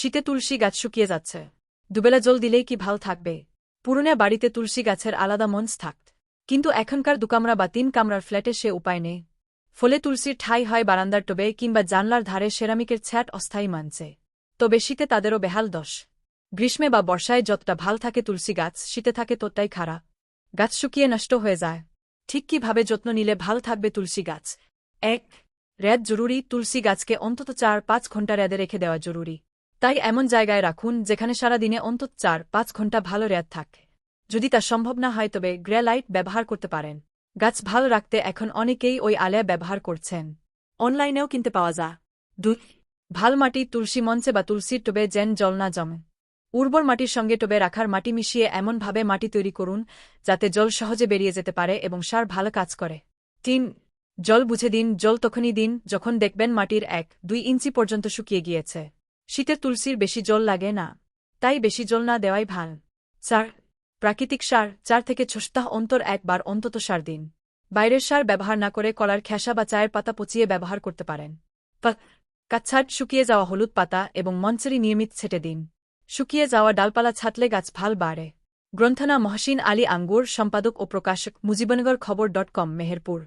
শীতে তুলসী গাছ শুকিয়ে যাচ্ছে। দুবেলা জল দিলেই কি ভালো থাকবে? পুরনো বাড়িতে তুলসী গাছের আলাদা মঞ্চ থাকত। কিন্তু এখনকার দুকামরা বা তিন কামরার ফ্ল্যাটে সে উপায় নেই। ফলে তুলসীর ঠাই হয় বারান্দার টোবে কিংবা জানলার ধারে সেরামিকের ছ্যাট অস্থায়ী মানছে তবে শীতে তাদেরও বেহাল দশ গ্রীষ্মে বা বর্ষায় যতটা ভালো থাকে তুলসী গাছ, শীতে থাকে ততটাই খারাপ গাছ শুকিয়ে নষ্ট হয়ে যায়। ঠিক কীভাবে যত্ন নিলে ভালো থাকবে তুলসী গাছ? এক, র্যাদ জরুরি। তুলসী গাছকে অন্তত চার পাঁচ ঘণ্টা র্যাদে রেখে দেওয়া জরুরি। তাই এমন জায়গায় রাখুন যেখানে সারাদিনে অন্তত চার, পাঁচ ঘণ্টা ভালো র্যাদ থাকে। যদি তা সম্ভব না হয়, তবে গ্রে লাইট ব্যবহার করতে পারেন। গাছ ভালো রাখতে এখন অনেকেই ওই আলেয়া ব্যবহার করছেন। অনলাইনেও কিনতে পাওয়া যা দুই, ভালো মাটি তুলসী মঞ্চে বা তুলসীর টোবে যেন জল না জমে। উর্বর মাটির সঙ্গে টোবে রাখার মাটি মিশিয়ে এমনভাবে মাটি তৈরি করুন যাতে জল সহজে বেরিয়ে যেতে পারে এবং সার ভালো কাজ করে। তিন, জল বুঝে দিন, জল তখনই দিন যখন দেখবেন মাটির এক, দুই ইঞ্চি পর্যন্ত শুকিয়ে গিয়েছে। শীতের তুলসীর বেশি জল লাগে না, তাই বেশি জল না দেওয়াই ভালো। চার প্রাকৃতিক সার, চার থেকে ছ সপ্তাহ অন্তর একবার, অন্তত সার দিন। বাইরের সার ব্যবহার না করে কলার খেসা বা চায়ের পাতা পচিয়ে ব্যবহার করতে পারেন। কাচ্ছাট শুকিয়ে যাওয়া হলুদ পাতা এবং মঞ্চেরি নিয়মিত ছেটে দিন। শুকিয়ে যাওয়া ডালপালা ছাতলে গাছ ভালো বাড়ে। গ্রন্থনা মহসিন আলী আঙ্গুর, সম্পাদক ও প্রকাশক, মুজিবনগর খবর ডট কম, মেহেরপুর।